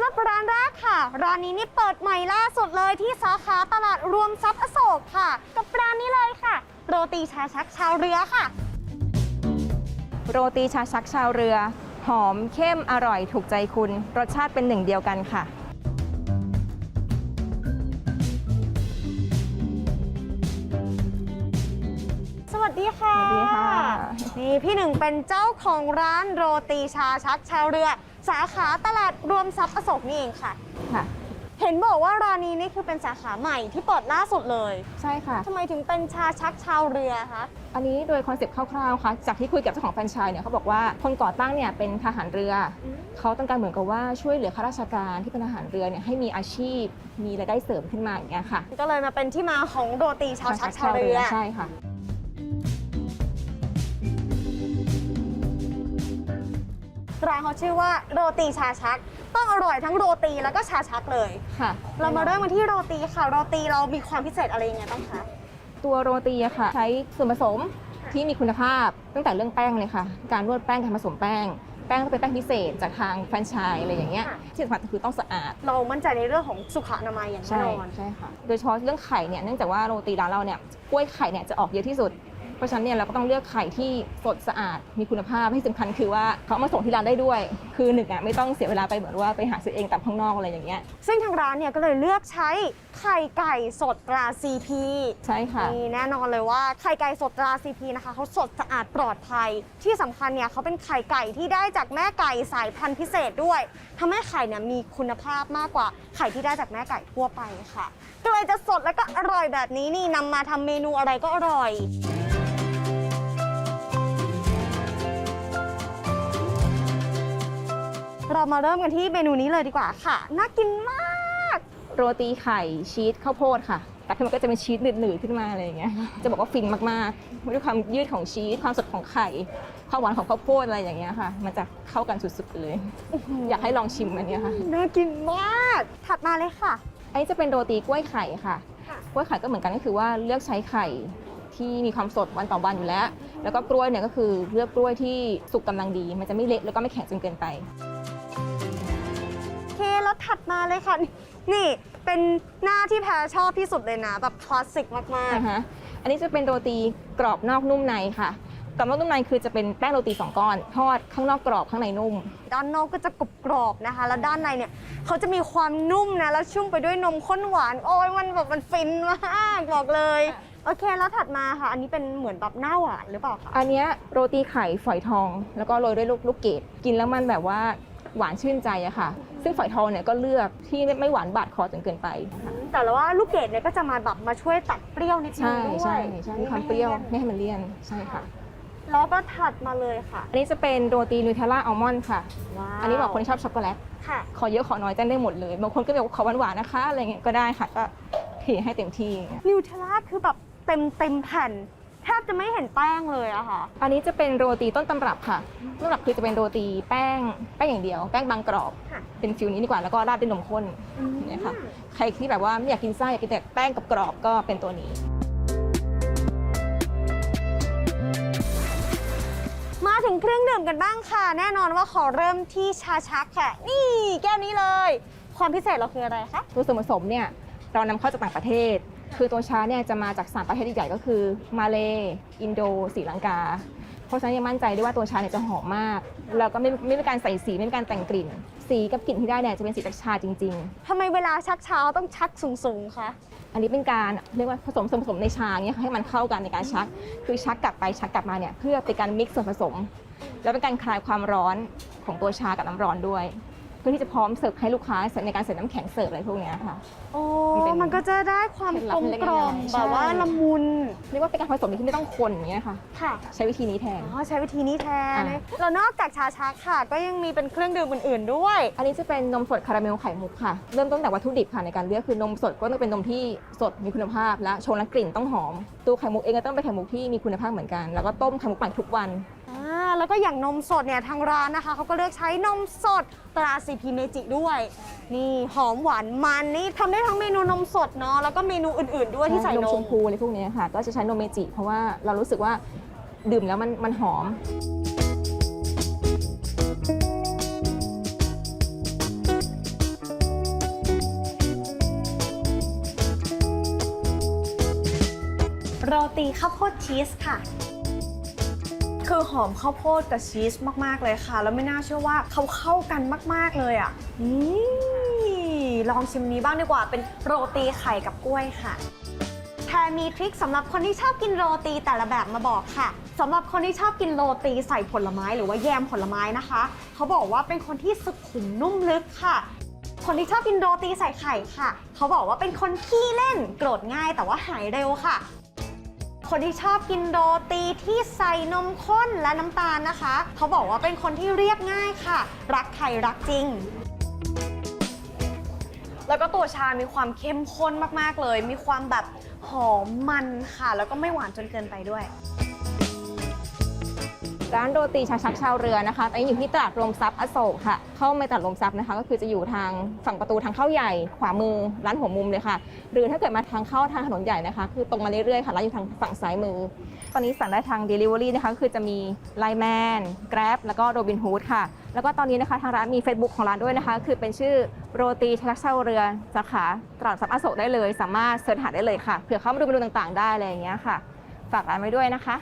ำหรับร้านแรกค่ะ ร้านนี้นี่เปิดใหม่ล่าสุดเลยที่สาขาตลาดรวมทรัพย์อโศกค่ะ กับร้านนี้เลยค่ะ โรตีชาชักชาวเรือค่ะ โรตีชาชักชาวเรือ หอมเข้มอร่อยถูกใจคุณ รสชาติเป็นหนึ่งเดียวกันค่ะ สวัสดีค่ะ สวัสดีค่ะนี่ พี่หนึ่งเป็นเจ้าของร้านโรตีชาชักชาวเรือ สาขาตลาดรวมทรัพย์อโศกนี่เองค่ะ ค่ะ เห็นบอกว่าร้านนี้นี่คือเป็นสาขาใหม่ที่เปิดล่าสุดเลยใช่ค่ะ ทำไมถึงเป็นชาชักชาวเรือคะ อันนี้โดยคอนเซ็ปต์คร่าวๆค่ะจากที่คุยกับเจ้าของแฟรนไชส์เนี่ยเขาบอกว่าคนก่อตั้งเนี่ยเป็นทหารเรืออเขาต้องการเหมือนกับว่าช่วยเหลือข้าราชการที่เป็นทหารเรือเนี่ยให้มีอาชีพมีรายได้เสริมขึ้นมาอย่างเงี้ยค่ะก็เลยมาเป็นที่มาของโรตีชาวชักชาวเรือ ใช่ค่ะ ร้านเขาชื่อว่าโรตีชาชัก ต้องอร่อยทั้งโรตีแล้วก็ชาชักเลย ค่ะ เรามาเริ่มกันที่โรตีค่ะ โรตีเรามีความพิเศษอะไรยังไงบ้างคะ ตัวโรตีอะค่ะ ใช้ส่วนผสมที่มีคุณภาพตั้งแต่เรื่องแป้งเลยค่ะ การนวดแป้งการผสมแป้ง แป้งก็เป็นแป้งพิเศษจากทางแฟรนไชส์อะไรอย่างเงี้ยค่ะ ที่สำคัญคือต้องสะอาด เรามั่นใจในเรื่องของสุขอนามัยอย่างแน่ใช่นอน ใช่ค่ะ โดยเฉพาะเรื่องไข่เนี่ยเนื่องจากว่าโรตีร้านเราเนี่ยกล้วยไข่เนี่ยจะออกเยอะที่สุด เพราะฉะนั้นเนี่ยเราก็ต้องเลือกไข่ที่สดสะอาดมีคุณภาพที่สำคัญคือว่าเขาเอามาส่งที่ร้านได้ด้วย คือหนึ่งอะไม่ต้องเสียเวลาไปเหมือนว่าไปหาซื้อเองตามข้างนอกอะไรอย่างเงี้ยซึ่งทางร้านเนี่ยก็เลยเลือกใช้ไข่ไก่สดตรา CP ใช่ค่ะนี่แน่นอนเลยว่าไข่ไก่สดตรา CP นะคะเขาสดสะอาดปลอดภัย ที่สำคัญเนี่ยเขาเป็นไข่ไก่ที่ได้จากแม่ไก่สายพันธุ์พิเศษด้วยทำให้ไข่เนี่ยมีคุณภาพมากกว่าไข่ที่ได้จากแม่ไก่ทั่วไปค่ะก็เลยจะสดแล้วก็อร่อยแบบนี้นี่นำมาทำเมนูอะไรก็อร่อย เรามาเริ่มกันที่เมนูนี้เลยดีกว่าค่ะ น่ากินมาก โรตีไข่ชีสข้าวโพดค่ะ แต่คือมันก็จะเป็นชีสหนืดๆขึ้นมาอะไรอย่างเงี้ย จะบอกว่าฟินมากๆด้วยความยืดของชีส ความสดของไข่ ความหวานของข้าวโพดอะไรอย่างเงี้ยค่ะ มันจะเข้ากันสุดๆไปเลย อยากให้ลองชิมอันเนี้ยค่ะ น่ากินมาก ถัดมาเลยค่ะ อันนี้จะเป็นโรตีกล้วยไข่ค่ะค่ะกล้วยไข่ก็เหมือนกันก็คือว่าเลือกใช้ไข่ที่มีความสดวันต่อวันอยู่แล้ว แล้วก็กล้วยเนี่ยก็คือเลือกกล้วยที่สุกกำลังดี มันจะไม่เละแล้วก็ไม่แข็งจนเกินไป โอเคแล้วถัดมาเลยค่ะ นี่เป็นหน้าที่แพรชอบที่สุดเลยนะแบบคลาสสิกมากนะฮะอันนี้จะเป็นโรตีกรอบนอกนุ่มในค่ะกรอบนอกนุ่มในคือจะเป็นแป้งโรตีสองก้อนทอดข้างนอกกรอบข้างในนุ่ม ๆ ด้านนอกก็จะกรอบกรอบๆนะคะ แล้วด้านในเนี่ยเขาจะมีความนุ่มนะ แล้วชุ่มไปด้วยนมข้นหวาน โอ้ยมันแบบมันฟินมากบอกเลย โอเคแล้วถัดมาค่ะ อันนี้เป็นเหมือนแบบหน้าหวานหรือเปล่าคะ อันเนี้ยโรตีไข่ฝอยทอง แล้วก็โรยด้วยลูกลูกเกดกินแล้วมันแบบว่า หวานชื่นใจอะค่ะ ซึ่งฝอยทองเนี่ยก็เลือกที่ไม่หวานบาดคอจนเกินไปค่ะแต่ละว่าลูกเกดเนี่ยก็จะมาแบบมาช่วยตัดเปรี้ยวนิดนึใช่งด้วยใช่ใช่มีความเปรี้ยวไม่ให้มันเลี่ยนใช่ค่ะ แล้วก็ถัดมาเลยค่ะอันนี้จะเป็นโรตีนูเทลล่าอัลมอนด์ค่ะ ว้าวอันนี้บอกคนที่ชอบช็อกโกแลต ค่ะ ขอเยอะขอน้อยแจ้งได้หมดเลย บางคนก็แบบว่าขอหวานๆนะคะอะไรเงี้ยก็ได้ค่ะก็เทให้เต็มที่อย่างเงี้ย นิวเทลล่าคือแบบเต็มเต็มแผ่น แทบจะไม่เห็นแป้งเลยอะค่ะ อันนี้จะเป็นโรตีต้นตำรับค่ะต้นตำรับคือจะเป็นโรตีแป้งแป้งอย่างเดียว แป้งบางกรอบ ค่ะ เป็นฟิลนี้ดีกว่าแล้วก็ราดด้วยนมข้น เนี่ยค่ะ ใครที่แบบว่าไม่อยากกินไส้อยากกินแต่แป้งกับกรอบๆก็เป็นตัวนี้ มาถึงเครื่องดื่มกันบ้างค่ะ แน่นอนว่าขอเริ่มที่ชาชักค่ะ นี่แก้วนี้เลย ความพิเศษเราคืออะไรคะ ตัวส่วนผสมเนี่ยเรานำเข้าจากต่างประเทศ คือตัวชาเนี่ยจะมาจากสามประเทศใหญ่ๆก็คือ มาเลอินโดศรีลังกา เพราะฉะนั้นยังมั่นใจได้ว่าตัวชาเนี่ยจะหอมมาก แล้วก็ไม่ไม่มีการใส่สีไม่มีการแต่งกลิ่น สีกับกลิ่นที่ได้เนี่ยจะเป็นสีจากชาจริงๆทำไมเวลาชักเช้าต้องชักสูงๆคะอันนี้เป็นการเรียกว่าผสมส่วนผสมในชาเนี่ยค่ะให้มันเข้ากันในการชัก คือชักกลับไปชักกลับมาเนี่ยเพื่อเป็นการมิกซ์ส่วนผสม แล้วเป็นการคลายความร้อนของตัวชากับน้ำร้อนด้วย เพื่อที่จะพร้อมเสิร์ฟให้ลูกค้าในการใส่น้ำแข็งเสิร์ฟอะไรพวกเนี้ยค่ะ โอ้มันเป็นมันก็จะได้ความเคล็ดกลัลบมเล็กกๆล่อมใช่แบบว่าละมุนเรียกว่าเป็นการผสมที่ไม่ต้องคนอย่างเงี้ยค่ะ ค่ะใช้วิธีนี้แทน อ๋อใช้วิธีนี้แทนอ่า แล้วนอกจากชาชักค่ะ ก็ยังมีเป็นเครื่องดื่มอื่น ๆ ด้วย อันนี้จะเป็นนมสดคาราเมลไข่มุกค่ะ เริ่มต้นจากวัตถุดิบค่ะในการเลือกคือนมสดก็ต้องเป็นนมที่สดมีคุณภาพและชงและกลิ่นต้องหอม ตัวไข่มุกเองก็ต้องเป็นไข่มุกที่มีคุณภาพเหมือนกัน แล้วก็ต้มไข่มุกใหม่ทุกวัน แล้วก็อย่างนมสดเนี่ยทางร้านนะคะเขาก็เลือกใช้นมสดตราซีพีเมจิด้วย นี่หอมหวานมันนี่ทำได้ทั้งเมนูนมสดเนาะแล้วก็เมนูอื่นๆด้วยที่ใส่นมชมพูอะไรพวกนี้ค่ะ ก็จะใช้นมเมจิ เพราะว่าเรารู้สึกว่าดื่มแล้วมันมันหอม โรตีข้าวโพดชีสค่ะ คือหอมข้าวโพดกับชีสมาก ๆ เลยค่ะ แล้วไม่น่าเชื่อว่าเขาเข้ากันมาก ๆ เลยอะนี่ลองชิมนี้บ้างดีกว่า เป็นโรตีไข่กับกล้วยค่ะแพรมีทริคสำหรับคนที่ชอบกินโรตีแต่ละแบบมาบอกค่ะสำหรับคนที่ชอบกินโรตีใส่ผลไม้หรือว่าแยมผลไม้นะคะ เขาบอกว่าเป็นคนที่สุขุมนุ่มลึกค่ะ คนที่ชอบกินโรตีใส่ไข่ค่ะ เขาบอกว่าเป็นคนขี้เล่นโกรธง่ายแต่ว่าหายเร็วค่ะ คนที่ชอบกินโรตีที่ใส่นมข้นและน้ำตาลนะคะ เขาบอกว่าเป็นคนที่เรียบง่ายค่ะ รักใครรักจริง แล้วก็ตัวชา มีความเข้มข้นมากๆเลย มีความแบบหอมมันค่ะ แล้วก็ไม่หวานจนเกินไปด้วย ร้านโรตีชาชักชาวเรือนะคะตอนนี้อยู่ที่ตลาดรวมทรัพย์อโศกค่ะ เข้ามาตลาดรวมทรัพย์นะคะ ก็คือจะอยู่ทางฝั่งประตูทางเข้าใหญ่ ขวามือร้านหัวมุมเลยค่ะ หรือถ้าเกิดมาทางเข้าทางถนนใหญ่นะคะ คือตรงมาเรื่อยๆค่ะ ร้านอยู่ทางฝั่งซ้ายมือ ตอนนี้สั่งได้ทาง Delivery นะคะก็คือจะมี Line Man Grab แล้วก็ Robin Hood ค่ะ แล้วก็ตอนนี้นะคะทางร้านมี Facebook ของร้านด้วยนะคะ คือเป็นชื่อโรตีชาชักชาวเรือสาขาตลาดทรัพย์อโศกได้เลย สามารถเสิร์ชหาได้เลยค่ะเผื่อเข้ามาดูเมนูต่างๆ ได้อะไรอย่างเงี้ยค่ะฝากร้านไว้ด้วยนะคะ